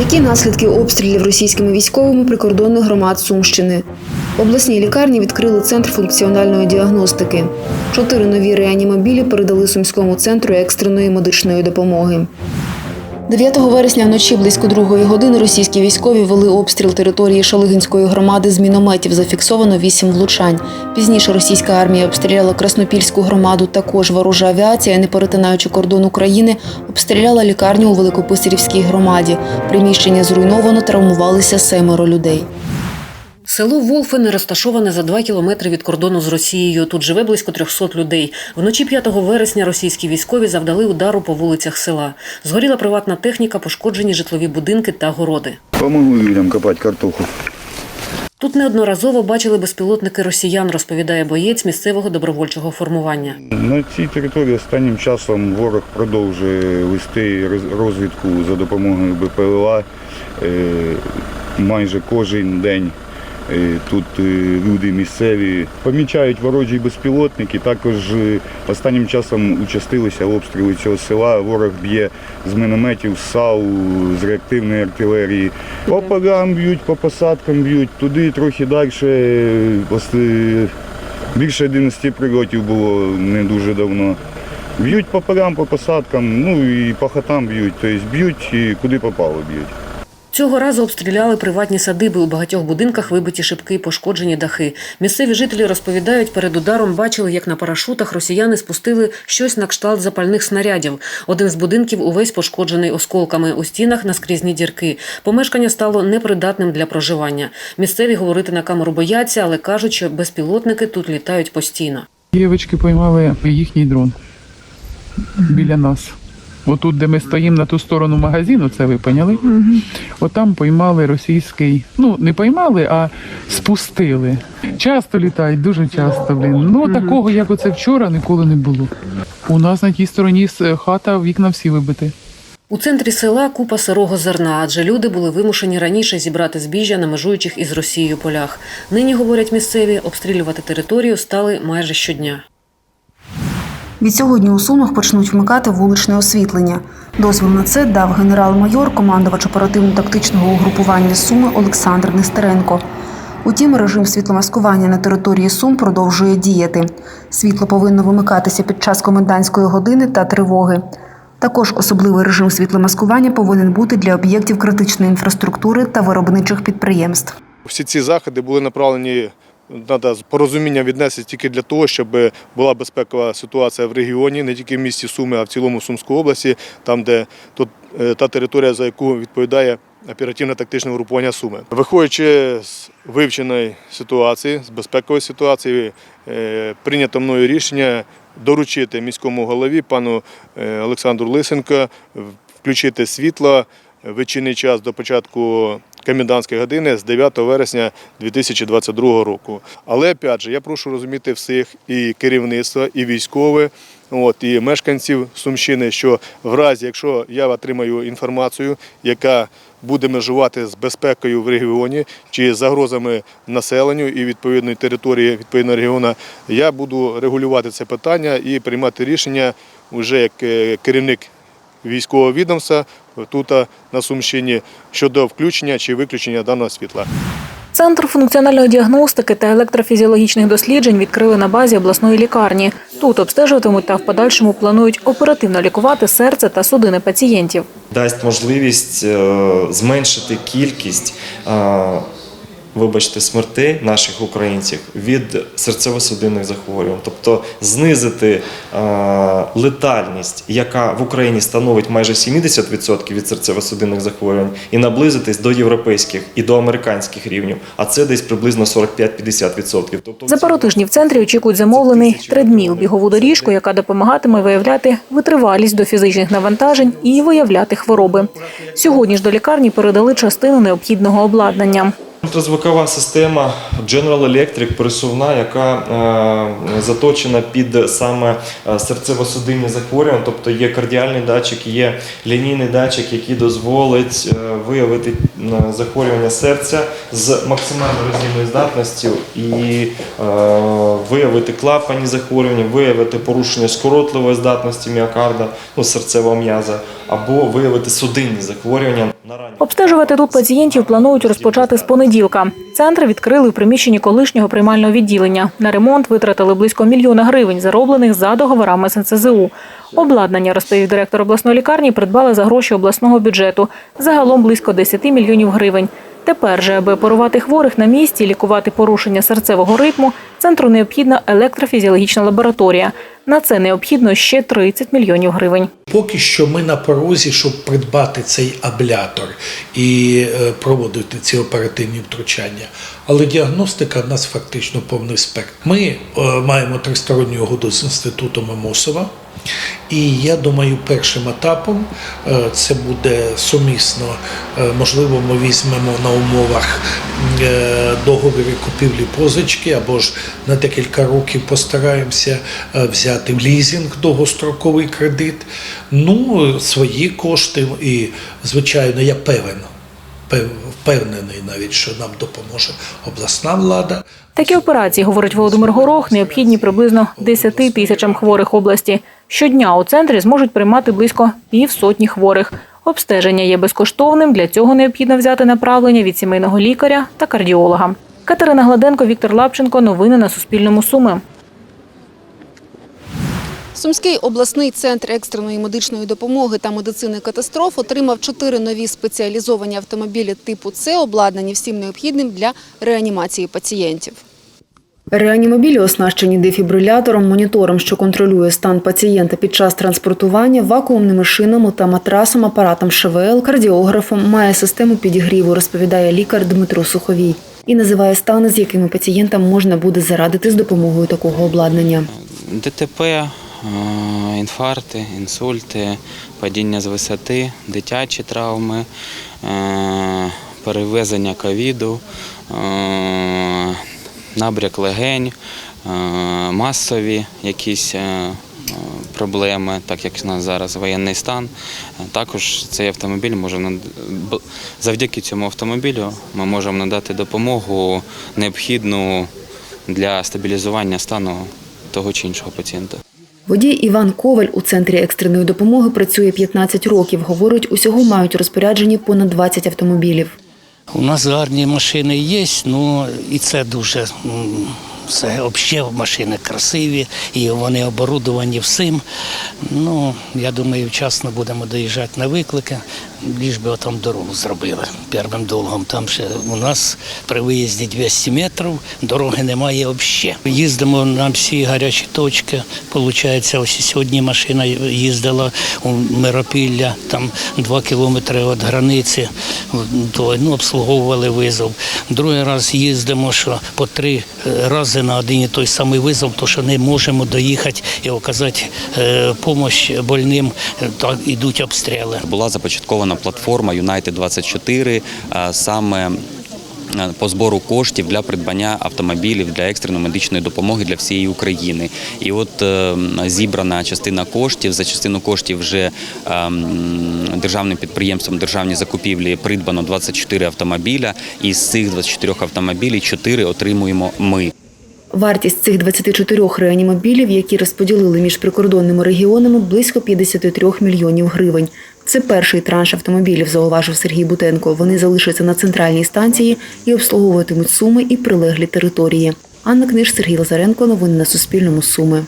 Які наслідки обстрілів російськими військовими прикордонних громад Сумщини? В обласній лікарні відкрили центр функціональної діагностики. Чотири нові реанімобілі передали Сумському центру екстреної медичної допомоги. 9 вересня вночі близько другої години російські військові вели обстріл території Шалигинської громади з мінометів. Зафіксовано вісім влучань. Пізніше російська армія обстріляла Краснопільську громаду. Також ворожа авіація, не перетинаючи кордон України, обстріляла лікарню у Великописарівській громаді. Приміщення зруйновано, травмувалися семеро людей. Село Волфине розташоване за 2 кілометри від кордону з Росією. Тут живе близько 300 людей. Вночі 5 вересня російські військові завдали удару по вулицях села. Згоріла приватна техніка, пошкоджені житлові будинки та городи. Помогу людям копать картоху. Тут неодноразово бачили безпілотники росіян, розповідає боєць місцевого добровольчого формування. На цій території останнім часом ворог продовжує вести розвідку за допомогою БПЛА. Е, Майже кожен день тут е, люди місцеві помічають ворожі безпілотники. Також е, останнім часом участилися обстріли цього села. Ворог б'є з мінометів, з САУ, з реактивної артилерії. По полям б'ють, по посадкам б'ють, туди трохи далі. е, Більше 11 прильотів було не дуже давно. Б'ють по полям, по посадкам, ну і по хатам б'ють. Тобто б'ють і куди попало б'ють. Цього разу обстріляли приватні садиби. У багатьох будинках вибиті шибки, пошкоджені дахи. Місцеві жителі розповідають, перед ударом бачили, як на парашутах росіяни спустили щось на кшталт запальних снарядів. Один з будинків увесь пошкоджений осколками. У стінах наскрізні дірки. Помешкання стало непридатним для проживання. Місцеві говорити на камеру бояться, але кажуть, що безпілотники тут літають постійно. Дівчатки поймали їхній дрон біля нас. Отут, де ми стоїмо на ту сторону магазину, це ви поняли? Отам поймали російський. Ну, не поймали, а спустили. Часто літають, дуже часто, блін. Ну, такого, як оце вчора, ніколи не було. У нас на тій стороні хата, вікна всі вибиті. У центрі села купа сирого зерна, адже люди були вимушені раніше зібрати збіжжя на межуючих із Росією полях. Нині, говорять місцеві, обстрілювати територію стали майже щодня. Від сьогодні у Сумах почнуть вмикати вуличне освітлення. Дозвіл на це дав генерал-майор, командувач оперативно-тактичного угрупування Суми Олександр Нестеренко. Утім, режим світломаскування на території Сум продовжує діяти. Світло повинно вимикатися під час комендантської години та тривоги. Також особливий режим світломаскування повинен бути для об'єктів критичної інфраструктури та виробничих підприємств. Всі ці заходи були направлені треба з порозумінням віднести тільки для того, щоб була безпекова ситуація в регіоні, не тільки в місті Суми, а в цілому Сумській області, там, де тут е, та територія, за яку відповідає оперативно-тактичне групування Суми. Виходячи з вивченої ситуації, з безпекової ситуації, е, прийнято мною рішення доручити міському голові пану е, Олександру Лисенко включити світло в вечірній час до початку комендантської години з 9 вересня 2022 року. Але опять же, я прошу розуміти всіх і керівництва, і військове, от, і мешканців Сумщини, що в разі, якщо я отримаю інформацію, яка буде межувати з безпекою в регіоні чи загрозами населенню і відповідної території відповідного регіону, я буду регулювати це питання і приймати рішення вже як е, керівник військового відомства тут на Сумщині щодо включення чи виключення даного світла. Центр функціональної діагностики та електрофізіологічних досліджень відкрили на базі обласної лікарні. Тут обстежуватимуть та в подальшому планують оперативно лікувати серце та судини пацієнтів. дасть можливість е, зменшити кількість. Вибачте, смертей наших українців від серцево-судинних захворювань, тобто знизити е, летальність, яка в Україні становить майже 70% від серцево-судинних захворювань, і наблизитись до європейських і до американських рівнів, а це десь приблизно 45-50%. Тобто За пару тижнів в центрі очікують замовлений тредміл, бігову доріжку, яка допомагатиме виявляти витривалість до фізичних навантажень і виявляти хвороби. Сьогодні ж до лікарні передали частину необхідного обладнання. Ультразвукова система General Electric пересувна, яка е, заточена під саме е, серцево-судинні захворювання, тобто є кардіальний датчик, є лінійний датчик, який дозволить е, виявити захворювання серця з максимальною роздільною здатністю і виявити клапані захворювання, виявити порушення скоротливої здатності міокарда, ну, серцевого м'яза, або виявити судинні захворювання Обстежувати тут пацієнтів планують розпочати з понеділка. Центр відкрили в приміщенні колишнього приймального відділення. На ремонт витратили близько мільйона гривень, зароблених за договорами з НСЗУ. Обладнання, розповів директор обласної лікарні, придбали за гроші обласного бюджету. Загалом близько 10 мільйонів гривень. Тепер же, аби оперувати хворих на місці, і лікувати порушення серцевого ритму, центру необхідна електрофізіологічна лабораторія. На це необхідно ще 30 мільйонів гривень. Поки що ми на порозі, щоб придбати цей аблятор і е, проводити ці оперативні втручання. Але діагностика в нас фактично повний спектр. Ми е, маємо тристоронню угоду з інститутом Амосова. І я думаю, першим етапом е, це буде сумісно. Е, Можливо, ми візьмемо на умовах е, договірі купівлі позички або ж на декілька років постараємося взяти в лізинг довгостроковий кредит. Ну, свої кошти, і, звичайно, я певен, пев- впевнений навіть, що нам допоможе обласна влада. Такі операції, говорить Володимир Горох, необхідні приблизно 10 тисячам хворих області. Щодня у центрі зможуть приймати близько півсотні хворих. Обстеження є безкоштовним. Для цього необхідно взяти направлення від сімейного лікаря та кардіолога. Катерина Гладенко, Віктор Лапченко. Новини на Суспільному. Суми. Сумський обласний центр екстреної медичної допомоги та медицини катастроф отримав чотири нові спеціалізовані автомобілі типу С, обладнані всім необхідним для реанімації пацієнтів. Реанімобілі оснащені дефібрилятором, монітором, що контролює стан пацієнта під час транспортування, вакуумними шинами та матрасом, апаратом ШВЛ, кардіографом, має систему підігріву, розповідає лікар Дмитро Суховій. І називає стани, з якими пацієнтам можна буде зарадити з допомогою такого обладнання. ДТП, е, інфаркти, інсульти, падіння з висоти, дитячі травми, е, перевезення ковіду, е, набряк легень, е, масові якісь е, проблеми, так як у нас зараз воєнний стан. Е, Також цей автомобіль може завдяки цьому автомобілю ми можемо надати допомогу необхідну для стабілізування стану того чи іншого пацієнта. Водій Іван Коваль у центрі екстреної допомоги працює 15 років. Говорить, усього мають у розпорядженні понад 20 автомобілів. У нас гарні машини є, ну і це дуже це взагалі машини красиві, і вони оборудовані всім. Ну, я думаю, вчасно будемо доїжджати на виклики, ліж би там дорогу зробили першим долгом. Там ще у нас при виїзді 200 метрів, дороги немає взагалі. Їздимо на всі гарячі точки. Получається, ось сьогодні машина їздила у Миропілля, там 2 кілометри від границі, то ну, обслуговували визов. Другий раз їздимо, що по три е, рази на один і той самий визов, то що не можемо доїхати і оказати допомогу больним, е, так ідуть обстріли. Була започаткована платформа United 24 саме е, по збору коштів для придбання автомобілів для екстреної медичної допомоги для всієї України. І от е, зібрана частина коштів. За частину коштів вже е, державним підприємством державні закупівлі придбано 24 автомобіля. І з цих 24 автомобілів 4 отримуємо ми. Вартість цих 24 реанімобілів, які розподілили між прикордонними регіонами, близько 53 мільйонів гривень. Це перший транш автомобілів, зауважив Сергій Бутенко. Вони залишаться на центральній станції і обслуговуватимуть суми і прилеглі території. Анна Книж, Сергій Лазаренко. Новини на Суспільному. Суми.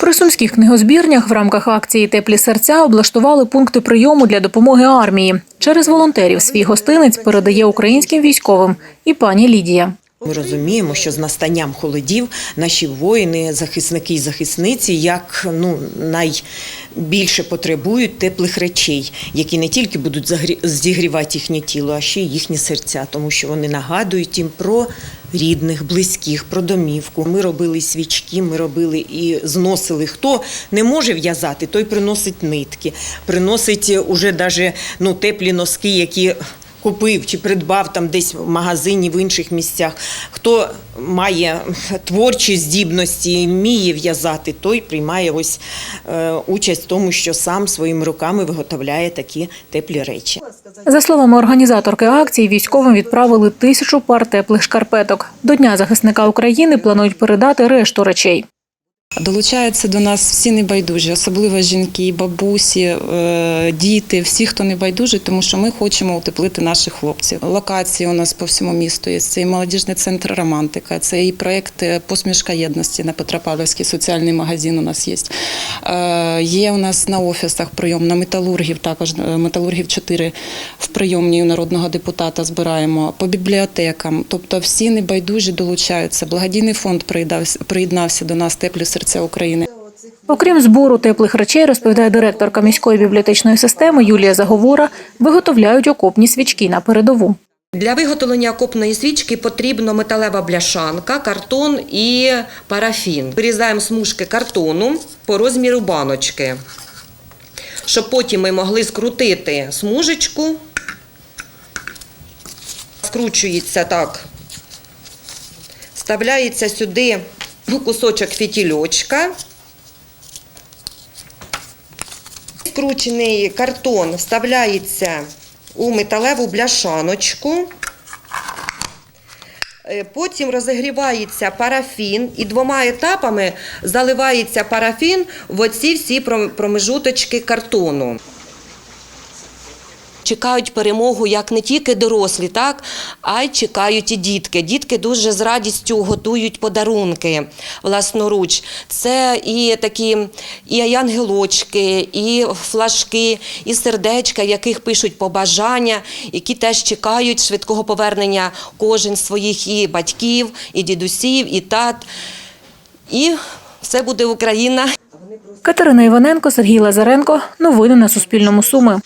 При сумських книгозбірнях в рамках акції Теплі серця облаштували пункти прийому для допомоги армії. Через волонтерів свій гостинець передає українським військовим і пані Лідія. Ми розуміємо, що з настанням холодів наші воїни, захисники і захисниці, як ну найбільше потребують теплих речей, які не тільки будуть зігрівати їхнє тіло, а ще й їхні серця, тому що вони нагадують їм про рідних, близьких, про домівку. Ми робили свічки, ми робили і зносили. Хто не може в'язати, той приносить нитки, приносить уже даже ну теплі носки, які купив чи придбав там десь в магазині в інших місцях. Хто має творчі здібності, вміє в'язати, той приймає ось е, участь в тому, що сам своїми руками виготовляє такі теплі речі. За словами організаторки акції, військовим відправили тисячу пар теплих шкарпеток. До Дня захисника України планують передати решту речей. Долучаються до нас всі небайдужі, особливо жінки, бабусі, е, діти, всі, хто небайдужий, тому що ми хочемо утеплити наших хлопців. Локації у нас по всьому місту є. Це і молодіжний центр романтика, це і проєкт е, Посмішка єдності на Петропавлівський соціальний магазин. У нас є. Е, Є у нас на офісах прийом, на металургів також металургів 4 в прийомній народного депутата збираємо по бібліотекам. Тобто всі небайдужі долучаються. Благодійний фонд приєднався до нас теплі серця України. Окрім збору теплих речей, розповідає директорка міської бібліотечної системи Юлія Заговора, виготовляють окопні свічки на передову. Для виготовлення окопної свічки потрібно металева бляшанка, картон і парафін. Вирізаємо смужки картону по розміру баночки, щоб потім ми могли скрутити смужечку. Скручується так. Вставляється сюди кусочок фітільочка. Скручений картон вставляється у металеву бляшаночку. Е, Потім розігрівається парафін і двома етапами заливається парафін в оці всі промежуточки картону. Чекають перемогу як не тільки дорослі, так, а й чекають і дітки. Дітки дуже з радістю готують подарунки власноруч. Це і такі і ангелочки, і флажки, і сердечка, в яких пишуть побажання, які теж чекають швидкого повернення кожен своїх і батьків, і дідусів, і тат. І все буде Україна. Катерина Іваненко, Сергій Лазаренко. Новини на Суспільному Суми.